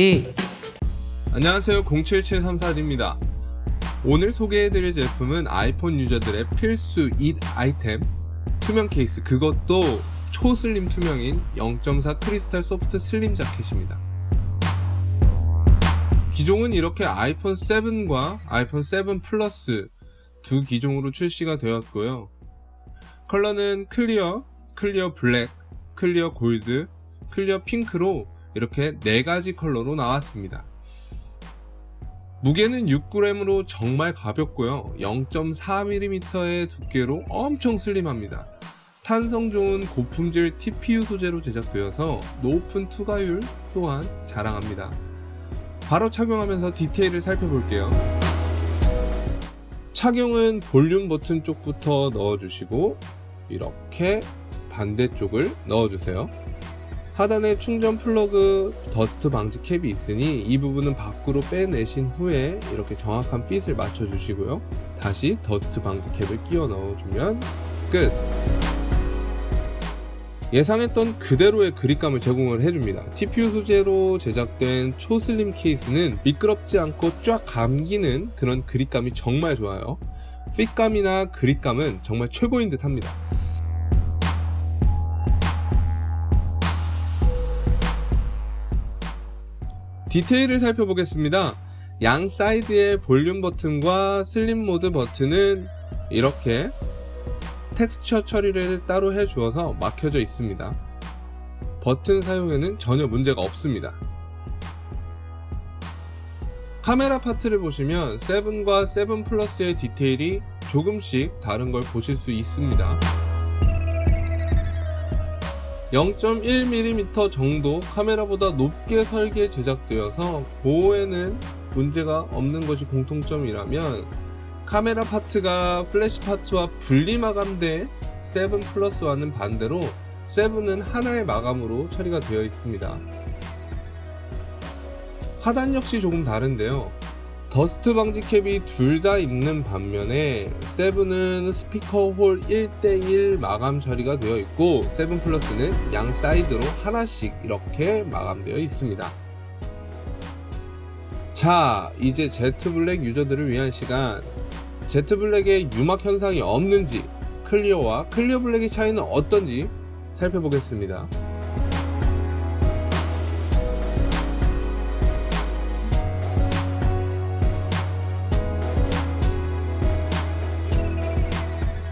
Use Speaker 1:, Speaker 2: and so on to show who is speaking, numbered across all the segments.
Speaker 1: T
Speaker 2: 안녕하세요. 07734D입니다. 오늘 소개해드릴 제품은 아이폰 유저들의 필수 잇 아이템 투명 케이스. 그것도 초슬림 투명인 0.4 크리스탈 소프트 슬림 자켓입니다. 기종은 이렇게 아이폰 7과 아이폰 7 플러스 두 기종으로 출시가 되었고요. 컬러는 클리어, 클리어 블랙, 클리어 골드, 클리어 핑크로 이렇게 네 가지 컬러로 나왔습니다. 무게는 6g으로 정말 가볍고요. 0.4mm의 두께로 엄청 슬림합니다. 탄성 좋은 고품질 TPU 소재로 제작되어서 높은 투과율 또한 자랑합니다. 바로 착용하면서 디테일을 살펴볼게요. 착용은 볼륨 버튼 쪽부터 넣어주시고 이렇게 반대쪽을 넣어주세요. 하단에 충전 플러그 더스트 방지 캡이 있으니 이 부분은 밖으로 빼내신 후에 이렇게 정확한 핏을 맞춰주시고요. 다시 더스트 방지 캡을 끼워 넣어주면 끝! 예상했던 그대로의 그립감을 제공을 해줍니다. TPU 소재로 제작된 초슬림 케이스는 미끄럽지 않고 쫙 감기는 그런 그립감이 정말 좋아요. 핏감이나 그립감은 정말 최고인 듯 합니다. 디테일을 살펴보겠습니다. 양 사이드의 볼륨 버튼과 슬림 모드 버튼은 이렇게 텍스처 처리를 따로 해주어서 막혀져 있습니다. 버튼 사용에는 전혀 문제가 없습니다. 카메라 파트를 보시면 7과 7 플러스의 디테일이 조금씩 다른 걸 보실 수 있습니다. 0.1mm 정도 카메라보다 높게 설계 제작되어서 보호에는 문제가 없는 것이 공통점이라면 카메라 파트가 플래시 파트와 분리 마감된 7 플러스와는 반대로 7은 하나의 마감으로 처리가 되어 있습니다. 하단 역시 조금 다른데요. 더스트 방지 캡이 둘 다 있는 반면에 세븐은 스피커 홀 1대1 마감 처리가 되어 있고 세븐 플러스는 양 사이드로 하나씩 이렇게 마감되어 있습니다. 자, 이제 제트 블랙 유저들을 위한 시간. 제트 블랙의 유막 현상이 없는지, 클리어와 클리어 블랙의 차이는 어떤지 살펴보겠습니다.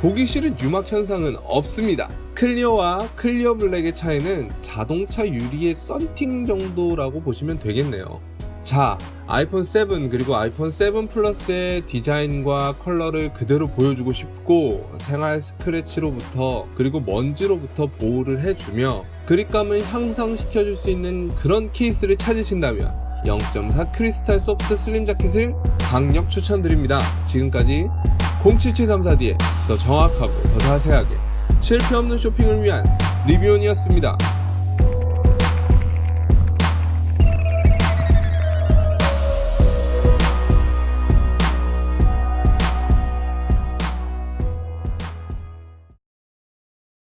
Speaker 2: 보기 싫은 유막 현상은 없습니다. 클리어와 클리어 블랙의 차이는 자동차 유리의 썬팅 정도라고 보시면 되겠네요. 자, 아이폰 7 그리고 아이폰 7 플러스의 디자인과 컬러를 그대로 보여주고 싶고 생활 스크래치로부터 그리고 먼지로부터 보호를 해주며 그립감을 향상시켜줄 수 있는 그런 케이스를 찾으신다면 0.4 크리스탈 소프트 슬림 자켓을 강력 추천드립니다. 지금까지 07734D에 더 정확하고 더 자세하게 실패 없는 쇼핑을 위한 리뷰온이었습니다.